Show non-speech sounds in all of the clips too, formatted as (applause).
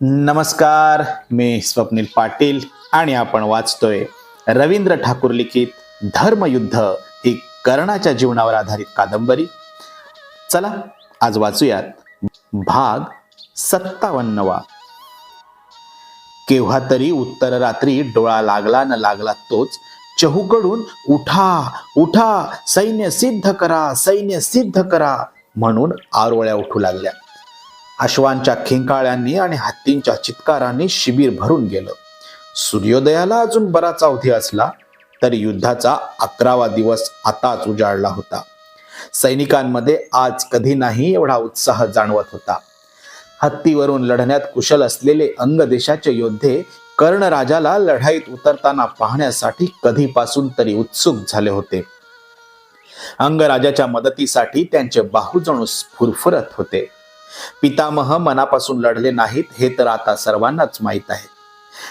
नमस्कार मी स्वप्नील पाटील आणि आपण वाचतोय रवींद्र ठाकूर लिखित धर्मयुद्ध ही कर्णाच्या जीवनावर आधारित कादंबरी. चला आज वाचूयात भाग सत्तावन्नवा. केव्हा तरी उत्तर रात्री डोळा लागला न लागला तोच चहूकडून उठा उठा सैन्य सिद्ध करा सैन्य सिद्ध करा म्हणून आरोळ्या उठू लागल्या. अश्वांच्या खिंकाळ्यांनी आणि हत्तींच्या चित्कारांनी शिबिर भरून गेलं. सूर्योदयाला अजून बराच अवधी असला तरी युद्धाचा अकरावा दिवस आताच उजाडला होता. सैनिकांमध्ये आज कधी नाही एवढा उत्साह जाणवत होता. हत्तीवरून लढण्यात कुशल असलेले अंग देशाचे योद्धे कर्णराजाला लढाईत उतरताना पाहण्यासाठी कधीपासून तरी उत्सुक झाले होते. अंगराजाच्या मदतीसाठी त्यांचे बाहू जणू स्फुरफुरत होते. पितामह मनापासून लढले नाहीत हे तर आता सर्वांनाच माहीत आहे.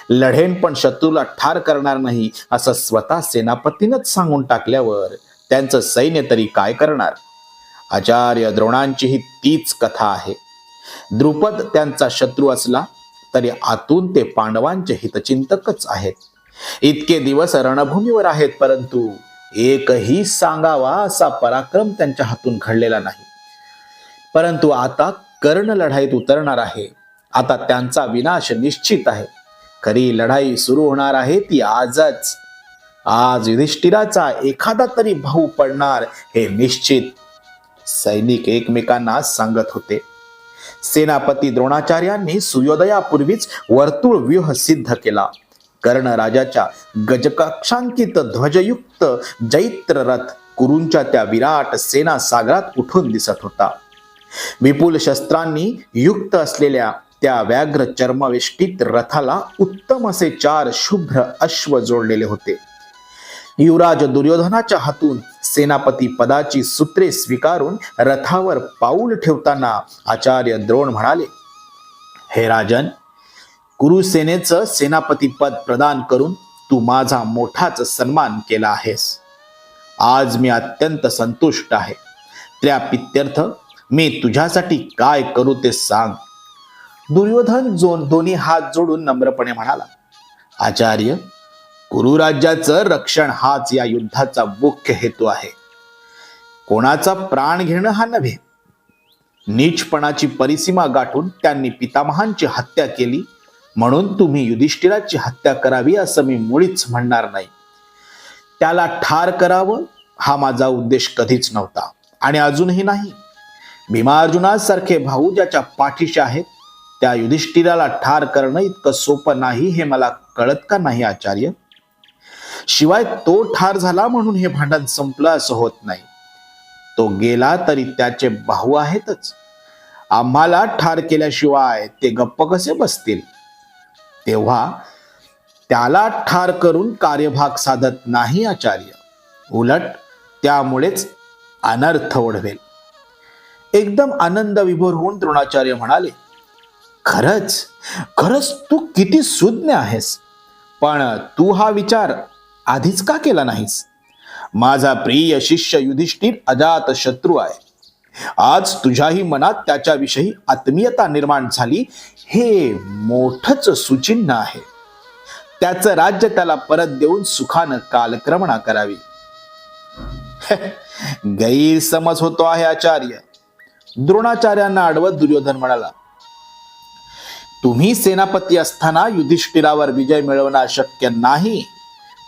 लढेन पण शत्रूला ठार करणार नाही असं स्वतः सेनापतीनच सांगून टाकल्यावर त्यांचं सैन्य तरी काय करणार? आचार्य द्रोणांची ही तीच कथा आहे. द्रुपद त्यांचा शत्रू असला तरी आतून ते पांडवांचे हितचिंतकच आहेत. इतके दिवस रणभूमीवर आहेत परंतु एकही सांगावा असा पराक्रम त्यांच्या हातून घडलेला नाही. परंतु आता कर्ण लढाईत उतरणार आहे. आता त्यांचा विनाश निश्चित आहे. खरी लढाई सुरू होणार आहे ती आजच. आज युधिष्ठिराचा एखादा तरी भाऊ पडणार हे निश्चित. सैनिक एकमेकांना सांगत होते. सेनापती द्रोणाचार्यांनी सूर्योदयापूर्वीच वर्तुळ व्यूह सिद्ध केला. कर्ण राजाच्या गजकक्षांकित ध्वजयुक्त जैत्र रथ कुरूंच्या त्या विराट सेना सागरात उठून दिसत होता. विपुल शस्त्रांनी युक्त असलेल्या त्या व्याघ्र चर्मवेष्टीत रथाला उत्तम असे चार शुभ्र अश्व जोडलेले होते. युवराज दुर्योधनाच्या हातून सेनापती पदाची सूत्रे स्वीकारून रथावर पाऊल ठेवताना आचार्य द्रोण म्हणाले हे राजन कुरुसेनेचं सेनापती पद प्रदान करून तू माझा मोठाच सन्मान केला आहेस. आज मी अत्यंत संतुष्ट आहे. त्या पित्यर्थ मी तुझ्यासाठी काय करू ते सांग. दुर्योधन जो दोन्ही हात जोडून नम्रपणे म्हणाला आचार्य कुरुराज्याचं रक्षण हाच या युद्धाचा मुख्य हेतू आहे. कोणाचा प्राण घेणं हा नव्हे. नीचपणाची परिसीमा गाठून त्यांनी पितामहांची हत्या केली म्हणून तुम्ही युधिष्ठिराची हत्या करावी असं मी मुळीच म्हणणार नाही. त्याला ठार करावं हा माझा उद्देश कधीच नव्हता आणि अजूनही नाही. भीमार्जुनासारखे भाऊ ज्याच्या पाठीशी आहेत त्या युधिष्ठिराला ठार करणं इतकं सोपं नाही हे मला कळत का नाही आचार्य? शिवाय तो ठार झाला म्हणून हे भांडण संपलं असं होत नाही. तो गेला तरी त्याचे भाऊ आहेतच. आम्हाला ठार केल्याशिवाय ते गप्प कसे बसतील? तेव्हा त्याला ठार करून कार्यभाग साधत नाही आचार्य. उलट त्यामुळेच अनर्थ ओढवेल. एकदम आनंद विभोर होऊन द्रोणाचार्य म्हणाले खरंच खरंच तू किती सुज्ञ आहेस. पण तू हा विचार आधीच का केला नाहीस? माझा प्रिय शिष्य युधिष्ठिर अजात शत्रू आहे. आज तुझ्याही मनात त्याच्याविषयी आत्मीयता निर्माण झाली हे मोठच सुचिन्ह आहे. त्याचं राज्य त्याला परत देऊन सुखानं कालक्रमणा करावी. (laughs) गैरसमज होतो आहे आचार्य. द्रोणाचार्यांना अडवत दुर्योधन म्हणाला तुम्ही सेनापती असताना युधिष्ठिरावर विजय मिळवणं शक्य नाही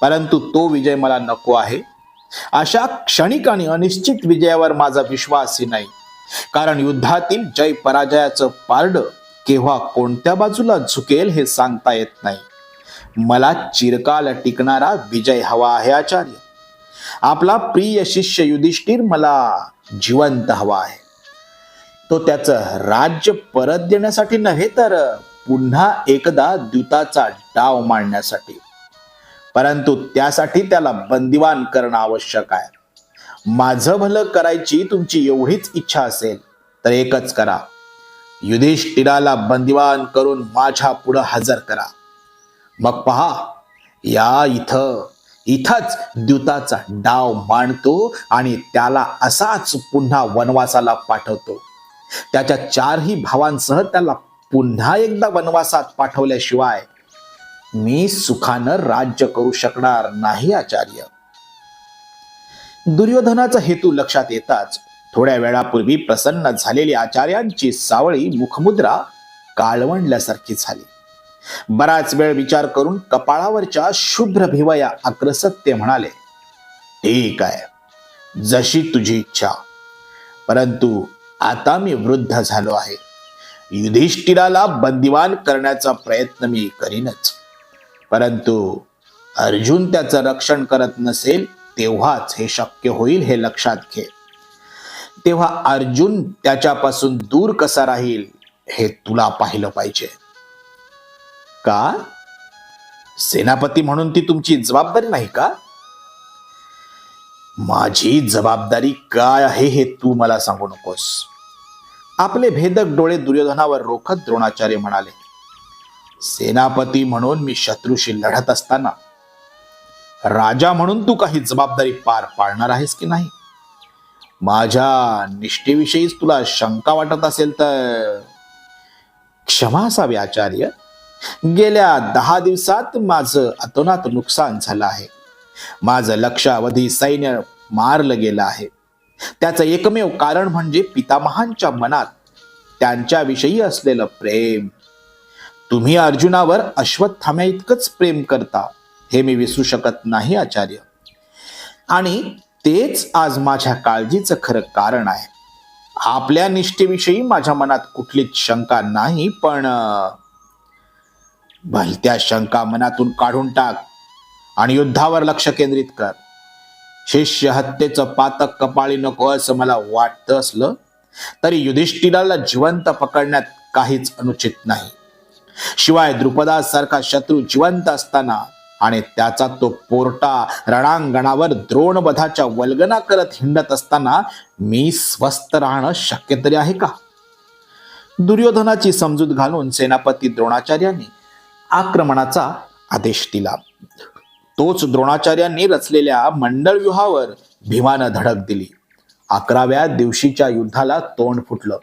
परंतु तो विजय मला नको आहे. अशा क्षणिक आणि अनिश्चित विजयावर माझा विश्वासही नाही. कारण युद्धातील जय पराजयाचं पारड केव्हा कोणत्या बाजूला झुकेल हे सांगता येत नाही. मला चिरकाल टिकणारा विजय हवा आहे आचार्य. आपला प्रिय शिष्य युधिष्ठिर मला जिवंत हवा आहे. तो त्याचं राज्य परत देण्यासाठी नव्हे तर पुन्हा एकदा द्यूताचा डाव मांडण्यासाठी. परंतु त्यासाठी त्याला बंदिवान करणं आवश्यक आहे. माझं भलं करायची तुमची एवढीच इच्छा असेल तर एकच करा. युधिष्ठिराला बंदिवान करून माझ्या पुढं हजर करा. मग पहा या इथं इथंच द्यूताचा डाव मांडतो आणि त्याला असाच पुन्हा वनवासाला पाठवतो. त्याच्या चारही भावांसह त्याला पुन्हा एकदा वनवासात पाठवल्याशिवाय मी सुखानं राज्य करू शकणार नाही आचार्य. दुर्योधनाचा हेतू लक्षात येताच थोड्या वेळापूर्वी प्रसन्न झालेली आचार्यांची सावळी मुखमुद्रा काळवंडल्यासारखी झाली. बराच वेळ विचार करून कपाळावरच्या शुभ्र भिवया आक्रसत ते म्हणाले ठीक आहे. जशी तुझी इच्छा. परंतु आता मी वृद्ध झालो आहे. युधिष्ठिराला बंदिवान करण्याचा प्रयत्न मी करीनच. परंतु अर्जुन त्याचं रक्षण करत नसेल तेव्हाच हे शक्य होईल हे लक्षात घे. तेव्हा अर्जुन त्याच्यापासून दूर कसा राहील हे तुला पाहिलं पाहिजे. का? सेनापती म्हणून ती तुमची जबाबदारी नाही का? माझी जबाबदारी काय आहे हे तू मला सांगू नकोस. आपले भेदक डोळे दुर्योधनावर रोखत द्रोणाचार्य म्हणाले सेनापती म्हणून मी शत्रूशी लढत असताना राजा म्हणून तू काही जबाबदारी पार पाडणार आहेस की नाही? माझ्या निष्ठेविषयीच तुला शंका वाटत असेल तर क्षमा असावी आचार्य. गेल्या दहा दिवसात माझं अतोनात नुकसान झालं आहे. माझं लक्षावधी सैन्य मारलं गेलं आहे. त्याचं एकमेव कारण म्हणजे पितामहांच्या मनात त्यांच्याविषयी असलेलं प्रेम. तुम्ही अर्जुनावर अश्वत्थाम्या इतकंच प्रेम करता हे मी विसरू शकत नाही आचार्य. आणि तेच आज माझ्या काळजीचं खरं कारण आहे. आपल्या निष्ठेविषयी माझ्या मनात कुठलीच शंका नाही पण भलत्या शंका मनातून काढून टाक आणि युद्धावर लक्ष केंद्रित कर. शिष्य हत्येचं पातक कपाळी नको असं मला वाटतं असलं तरी युधिष्ठिराला जिवंत पकडण्यात काहीच अनुचित नाही. शिवाय द्रुपदासारखा शत्रू जिवंत असताना आणि त्याचा तो पोरटा रणांगणावर द्रोणबधाच्या वल्गना करत हिंडत असताना मी स्वस्थ राहणं शक्य तरी आहे का? दुर्योधनाची समजूत घालून सेनापती द्रोणाचार्यांनी आक्रमणाचा आदेश दिला. तोच द्रोणाचार्यांनी रचलेल्या मंडळ व्यूहावर भीमानं धडक दिली. अकराव्या दिवशीच्या युद्धाला तोंड फुटलं.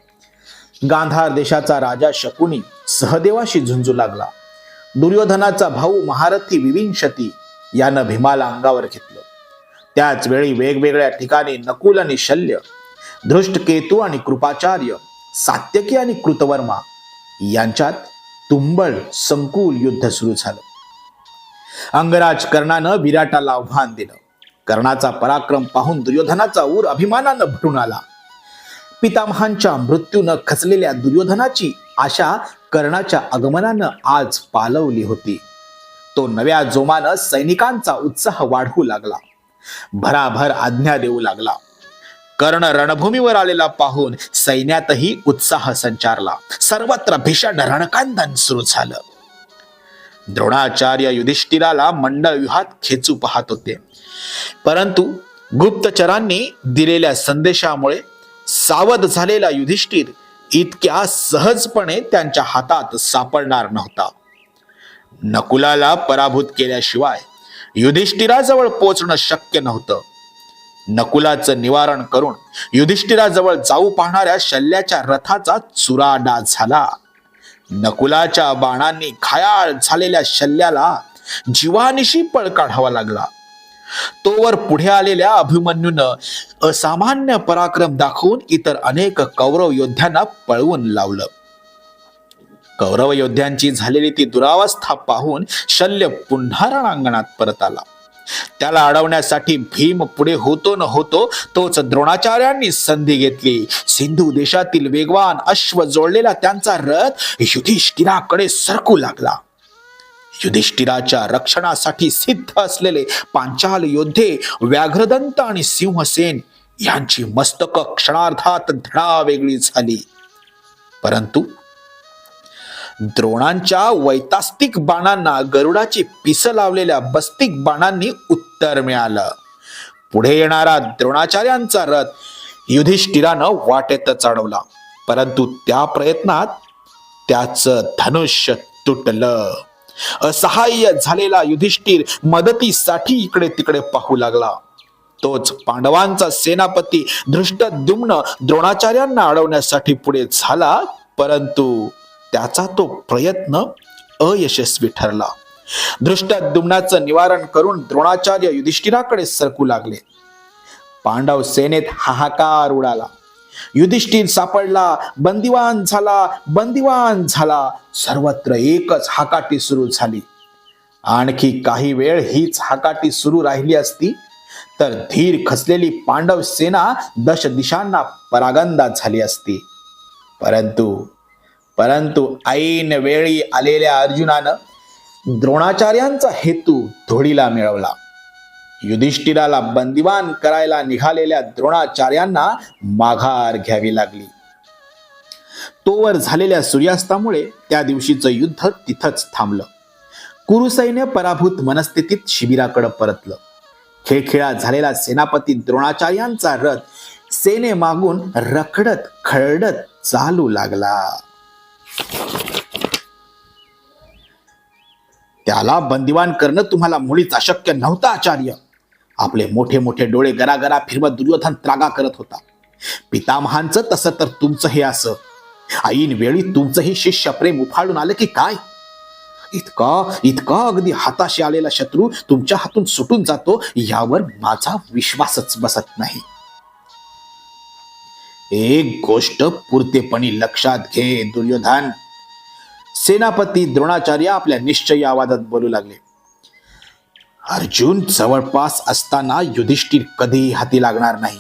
गांधार देशाचा राजा शकुनी सहदेवाशी झुंजू लागला. दुर्योधनाचा भाऊ महारथी विविंशती यानं भीमाला अंगावर घेतलं. त्याच वेळी वेगवेगळ्या ठिकाणी नकुल आणि शल्य धृष्टकेतू आणि कृपाचार्य सात्यकी आणि कृतवर्मा यांच्यात तुंबळ संकुल युद्ध सुरू झालं. अंगराज कर्णानं विराटाला आव्हान दिलं. कर्णाचा पराक्रम पाहून दुर्योधनाचा ऊर अभिमानानं भटून आला. पितामहांच्या मृत्यूनं खचलेल्या दुर्योधनाची आशा कर्णाच्या आगमनानं आज पालवली होती. तो नव्या जोमानं सैनिकांचा उत्साह वाढवू लागला. भराभर आज्ञा देऊ लागला. कर्ण रणभूमीवर आलेला पाहून सैन्यातही उत्साह संचारला. सर्वत्र भीषण रणकांदन सुरू झालं. द्रोणाचार्य युधिष्ठिराला मंडळ व्यूहात खेचू पाहत होते. परंतु गुप्तचरांनी दिलेल्या संदेशामुळे सावध झालेला युधिष्ठिर इतक्या सहजपणे त्यांच्या हातात सापडणार नव्हता. नकुलाला पराभूत केल्याशिवाय युधिष्ठिराजवळ पोचणं शक्य नव्हतं. नकुलाचं निवारण करून युधिष्ठिराजवळ जाऊ पाहणाऱ्या शल्याच्या रथाचा चुराडा झाला. नकुलाच्या बाणांनी घायाळ झालेल्या शल्याला जीवानिशी पळ काढावा लागला. तोवर पुढे आलेल्या अभिमन्यूनं असामान्य पराक्रम दाखवून इतर अनेक कौरव योद्ध्यांना पळवून लावलं. कौरव योद्ध्यांची झालेली ती दुरावस्था पाहून शल्य पुन्हा रणांगणात परत आला. त्याला अडवण्यासाठी भीम पुढे होतो न होतो तोच द्रोणाचार्यांनी संधी घेतली. सिंधू देशातील वेगवान अश्व जोडलेला त्यांचा रथ युधिष्ठिराकडे सरकू लागला. युधिष्ठिराच्या रक्षणासाठी सिद्ध असलेले पांचाल योद्धे व्याघ्रदंत आणि सिंहसेन यांची मस्तक क्षणार्धात धडा वेगळी झाली. परंतु द्रोणांच्या वैतास्तिक बाणांना गरुडाची पिस लावलेल्या बस्तिक बाणांनी उत्तर मिळालं. पुढे येणारा द्रोणाचार्यांचा रथ युधिष्ठिरानं वाटेत चढवला. परंतु त्या प्रयत्नात त्याचं धनुष्य तुटलं. असहाय्य झालेला युधिष्ठिर मदतीसाठी इकडे तिकडे पाहू लागला. तोच पांडवांचा सेनापती धृष्टद्युम्न द्रोणाचार्यांना अडवण्यासाठी पुढे झाला परंतु त्याचा तो प्रयत्न अयशस्वी ठरला. दृष्टद्युम्नाचं निवारण करून द्रोणाचार्य युधिष्ठिराकडे सरकू लागले. पांडव सेनेत हाहाकार उडाला. युधिष्ठिर सापडला बंदिवान झाला बंदिवान झाला. सर्वत्र एकच हाकाटी सुरू झाली. आणखी काही वेळ हीच हाकाटी सुरू राहिली असती तर धीर खचलेली पांडव सेना दश दिशांना परागंदा झाली असती. परंतु परंतु ऐन वेळी आलेल्या अर्जुनानं द्रोणाचार्यांचा हेतू धोडीला मिळवला. युधिष्ठिराला बंदिवान करायला निघालेल्या द्रोणाचार्यांना माघार घ्यावी लागली. तोवर झालेल्या सूर्यास्तामुळे त्या दिवशीचं युद्ध तिथंच थांबलं. कुरुसैन्य पराभूत मनस्थितीत शिबिराकडे परतलं. खेळखेळा झालेला सेनापती द्रोणाचार्यांचा रथ सेने मागून रखडत खळडत चालू लागला. त्याला बंदिवान करणं तुम्हाला मुळीच अशक्य नव्हतं आचार्य. आपले मोठे मोठे डोळे गरागरा फिरवत दुर्योधन त्रागा करत होता. पितामहांचं तसं तर तुमचं हे असं. आईन वेळी तुमचंही शिष्य प्रेम उफाळून आलं की काय? इतका इतका अगदी हाताशी आलेला शत्रू तुमच्या हातून सुटून जातो यावर माझा विश्वासच बसत नाही. एक गोष्ट पुरतेपणी लक्षात घे दुर्योधन. सेनापती द्रोणाचार्य आपल्या निश्चय आवाजात बोलू लागले. अर्जुन जवळपास असताना युधिष्ठिर कधीही हाती लागणार नाही.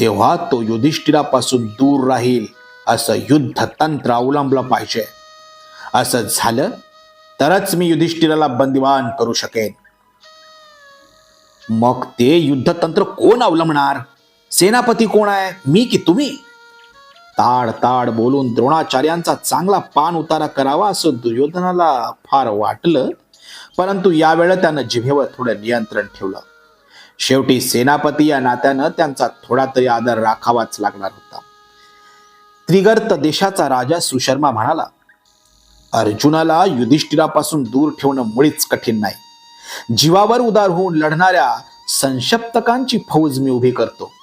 तेव्हा तो युधिष्ठिरापासून दूर राहील असं युद्ध तंत्र अवलंबलं पाहिजे. असं झालं तरच मी युधिष्ठिराला बंदिवान करू शकेन. मग ते युद्धतंत्र कोण अवलंबणार? सेनापती कोण आहे? मी की तुम्ही? ताड ताड बोलून द्रोणाचार्यांचा चांगला पान उतारा करावा असं दुर्योधनाला फार वाटलं परंतु यावेळेला त्यानं जिभेवर थोडं नियंत्रण ठेवलं. शेवटी सेनापती या नात्यानं त्यांचा थोडा तरी आदर राखावाच लागणार होता. त्रिगर्त देशाचा राजा सुशर्मा म्हणाला अर्जुनाला युधिष्ठिरापासून दूर ठेवणं मुळीच कठीण नाही. जीवावर उदार होऊन लढणाऱ्या संशप्तकांची फौज मी उभी करतो.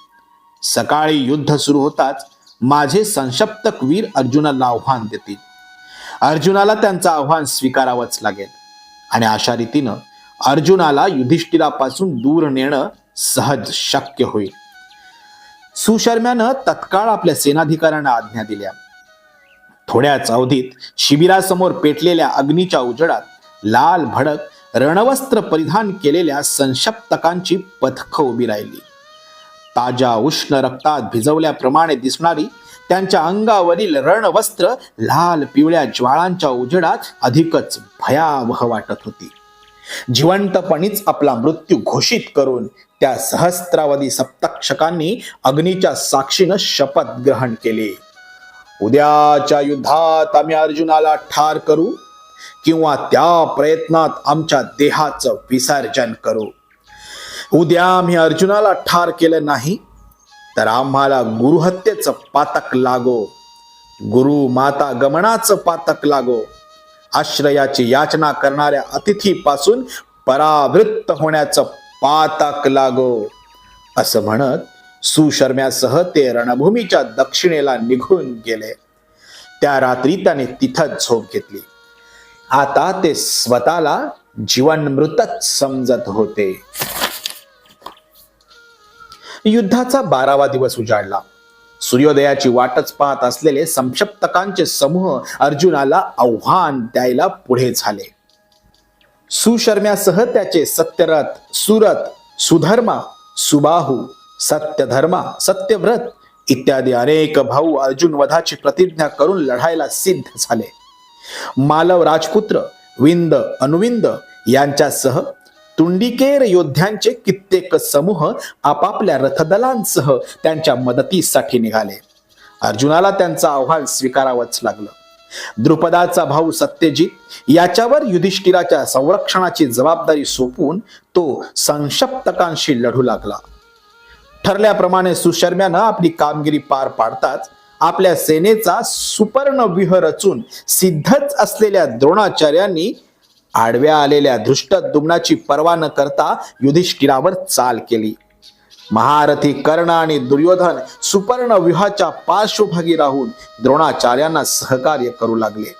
सकाळी युद्ध सुरू होताच माझे संशप्तक वीर अर्जुनाला आव्हान देतील. अर्जुनाला त्यांचं आव्हान स्वीकारावंच लागेल. आणि अशा रीतीनं अर्जुनाला युधिष्ठिरापासून दूर नेणं सहज शक्य होईल. सुशर्म्यानं तत्काळ आपल्या सेनाधिकाऱ्यांना आज्ञा दिल्या. थोड्याच अवधीत शिबिरासमोर पेटलेल्या अग्नीच्या उजडात लाल भडक रणवस्त्र परिधान केलेल्या संशप्तकांची पथकं उभी राहिली. ताज्या उष्ण रक्तात भिजवल्याप्रमाणे दिसणारी त्यांच्या अंगावरील रणवस्त्र लाल पिवळ्या ज्वाळांच्या उजेडात अधिकच भयावह वाटत होती. जिवंतपणीच आपला मृत्यू घोषित करून त्या सहस्त्रावधी सप्तक्षकांनी अग्नीच्या साक्षीनं शपथ ग्रहण केली. उद्याच्या युद्धात आम्ही अर्जुनाला ठार करू किंवा त्या प्रयत्नात आमच्या देहाचं विसर्जन करू. उद्या आम्ही अर्जुनाला ठार केलं नाही तर आम्हाला गुरुहत्येचं पातक लागो. गुरु माता गमनाचं पातक लागो. आश्रयाची याचना करणाऱ्या अतिथीपासून परावृत्त होण्याचं पातक लागो. असं म्हणत सुशर्म्यासह ते रणभूमीच्या दक्षिणेला निघून गेले. त्या रात्री त्याने तिथंच झोप घेतली. आता ते स्वतःला जीवनमृतच समजत होते. युद्धाचा बारावा दिवस उजाडला. सूर्योदयाची वाटच पाहत असलेले संक्षप्तकांचे समूह अर्जुनाला आव्हान द्यायला पुढे झाले. सुशर्म्यासह त्याचे सत्यरथ सुरत सुधर्मा सुबाहू सत्यधर्मा सत्यव्रत इत्यादी अनेक भाऊ अर्जुन वधाची प्रतिज्ञा करून लढायला सिद्ध झाले. मालव राजपुत्र विंद अनुविंद यांच्यासह तुंडिकेर योद्ध्यांचे कित्येक समूह आपापल्या रथदलांसह त्यांच्या मदतीसाठी निघाले. अर्जुनाला त्यांचं आव्हान स्वीकारावंच लागलं. द्रुपदाचा भाऊ सत्यजित याच्यावर युधिष्ठिराच्या संरक्षणाची जबाबदारी सोपवून तो संशप्तकांशी लढू लागला. ठरल्याप्रमाणे सुशर्म्यानं आपली कामगिरी पार पाडताच आपल्या सेनेचा सुपर्ण विह रचून सिद्धच असलेल्या द्रोणाचार्यांनी आडव्या आलेल्या धृष्ट दुम्नाची पर्वा न करता युधिष्ठिरावर चाल केली. महारथी कर्ण आणि दुर्योधन सुपर्ण व्यूहाच्या पार्श्वभागी राहून द्रोणाचार्यांना सहकार्य करू लागले.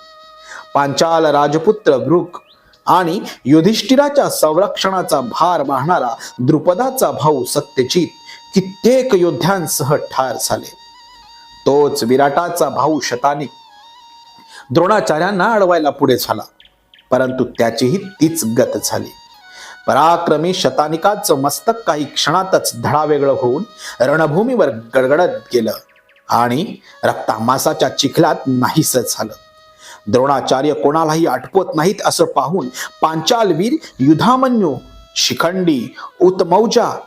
पांचाल राजपुत्र भृक आणि युधिष्ठिराच्या संरक्षणाचा भार वाहणारा द्रुपदाचा भाऊ सत्यजित कित्येक योद्ध्यांसह ठार झाले. तोच विराटाचा भाऊ शतानिक द्रोणाचार्यांना अडवायला पुढे झाला. परंतु त्याचीही तीच गत झाली. पराक्रमी शतानिकाचं मस्तक काही क्षणातच धडावेगळं होऊन रणभूमीवर गडगडत गेलं आणि रक्तामासाच्या चिखलात नाहीस झालं. द्रोणाचार्य कोणालाही आठवत नाहीत असं पाहून पांचालवीर युधामन्यू शिखंडी उत्मौजा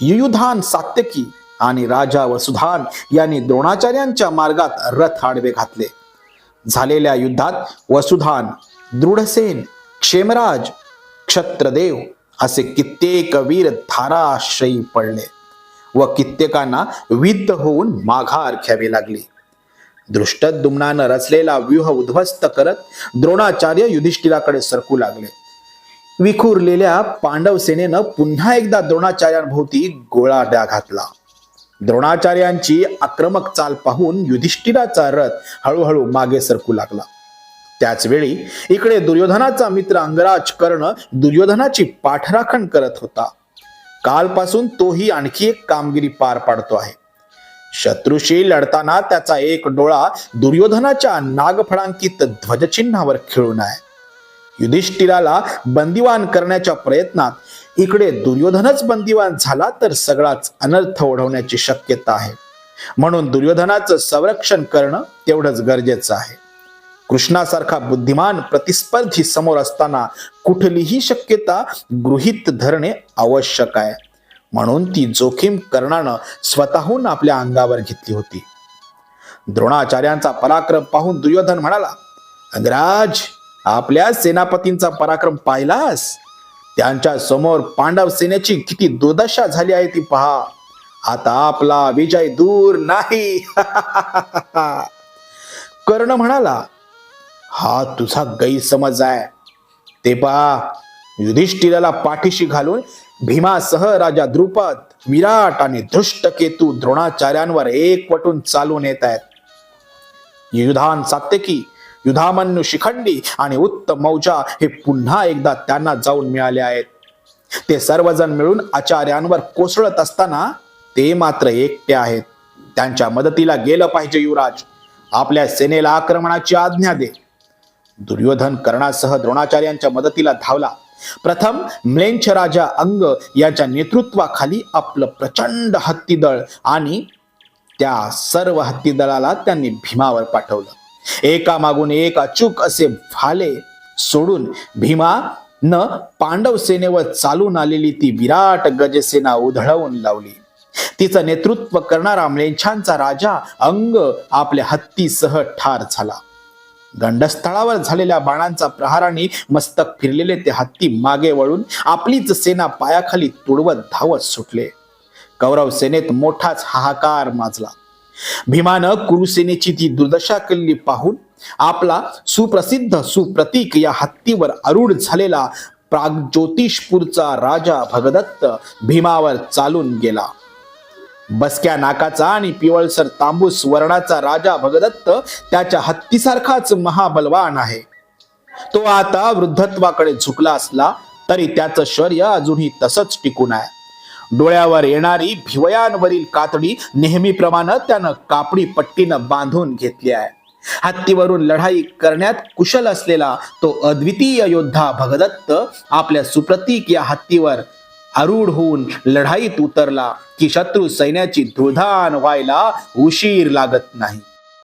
युयुधान सात्यकी आणि राजा वसुधान यांनी द्रोणाचार्यांच्या मार्गात रथ आडवे घातले. झालेल्या युद्धात वसुधान दृढसेन क्षेमराज क्षत्रदेव असे कित्येक वीर धाराश्रयी पडले व कित्येकांना विद्ध होऊन माघार घ्यावी लागली. दुमनानं रचलेला व्यूह उद्ध्वस्त करत द्रोणाचार्य युधिष्ठिराकडे सरकू लागले. विखुरलेल्या पांडव सेनेनं पुन्हा एकदा द्रोणाचार्यांभोवती गोळाड्या घातला. द्रोणाचार्यांची आक्रमक चाल पाहून युधिष्ठिराचा रथ हळूहळू मागे सरकू लागला. त्याचवेळी इकडे दुर्योधनाचा मित्र अंगराज कर्ण दुर्योधनाची पाठराखण करत होता. कालपासून तोही आणखी एक कामगिरी पार पाडतो आहे. शत्रूशी लढताना त्याचा एक डोळा दुर्योधनाच्या नागफळांकित ध्वजचिन्हावर खिळून आहे. युधिष्ठिराला बंदिवान करण्याच्या प्रयत्नात इकडे दुर्योधनच बंदिवान झाला तर सगळाच अनर्थ ओढवण्याची शक्यता आहे. म्हणून दुर्योधनाचं संरक्षण करणं तेवढंच गरजेचं आहे. कृष्णासारखा बुद्धिमान प्रतिस्पर्धी समोर असताना कुठलीही शक्यता गृहीत धरणे आवश्यक आहे. म्हणून ती जोखीम कर्णानं स्वतःहून आपल्या अंगावर घेतली होती. द्रोणाचार्यांचा पराक्रम पाहून दुर्योधन म्हणाला अंगराज आपल्या सेनापतींचा पराक्रम पाहिलास? त्यांच्यासमोर पांडव सेनेची किती दुर्दशा झाली आहे ती पहा. आता आपला विजय दूर नाही. (laughs) कर्ण म्हणाला हा तुझा गैरसमज आहे. ते पहा युधिष्ठिराला पाठीशी घालून भीमासह राजा द्रुपद विराट आणि धृष्टकेतू द्रोणाचार्यांवर एकवटून चालून येत आहेत. युधान सात्यकी युधामन्यू शिखंडी आणि उत्तम मौजा हे पुन्हा एकदा त्यांना जाऊन मिळाले आहेत. ते सर्वजण मिळून आचार्यांवर कोसळत असताना ते मात्र एकटे आहेत. त्यांच्या मदतीला गेलं पाहिजे युवराज. आपल्या सेनेला आक्रमणाची आज्ञा दे. दुर्योधन कर्णासह द्रोणाचार्यांच्या मदतीला धावला. प्रथम म्लेंछ राजा अंग याच्या नेतृत्वाखाली आपलं प्रचंड हत्तीदळ आणि त्या सर्व हत्तीदळाला त्यांनी भीमावर पाठवलं. एका मागून एक अचूक असे भाले सोडून भीमा न पांडव सेनेवर चालून आलेली ती विराट गजसेना उधळवून लावली. तिचं नेतृत्व करणारा म्लेंछांचा राजा अंग आपल्या हत्तीसह ठार झाला. गंडस्थळावर झालेल्या बाणांचा प्रहाराने मस्तक फिरलेले ते हत्ती मागे वळून आपलीच सेना पायाखाली तुडवत धावत सुटले. कौरव सेनेत मोठाच हाहाकार माजला. भीमानं कुरुसेनेची ती दुर्दशा केलेली पाहून आपला सुप्रसिद्ध सुप्रतीक या हत्तीवर अरुढ झालेला प्रागज्योतिषपूरचा राजा भगदत्त भीमावर चालून गेला. बसक्या नाकाचा आणि पिवळसर तांबूस वर्णाचा राजा भगदत्त त्याच्या हत्तीसारखाच महाबलवान आहे. तो आता वृद्धत्वाकडे झुकला असला तरी त्याचं शौर्य अजूनही तसंच टिकून आहे. डोळ्यावर येणारी भिवयांवरील कातडी नेहमीप्रमाणे त्यानं कापडी पट्टीनं बांधून घेतली आहे. हत्तीवरून लढाई करण्यात कुशल असलेला तो अद्वितीय योद्धा भगदत्त आपल्या सुप्रतीक या हत्तीवर आरूढ होऊन लढाईत उतरला की शत्रू सैन्याची धृधान व्हायला उशीर लागत नाही.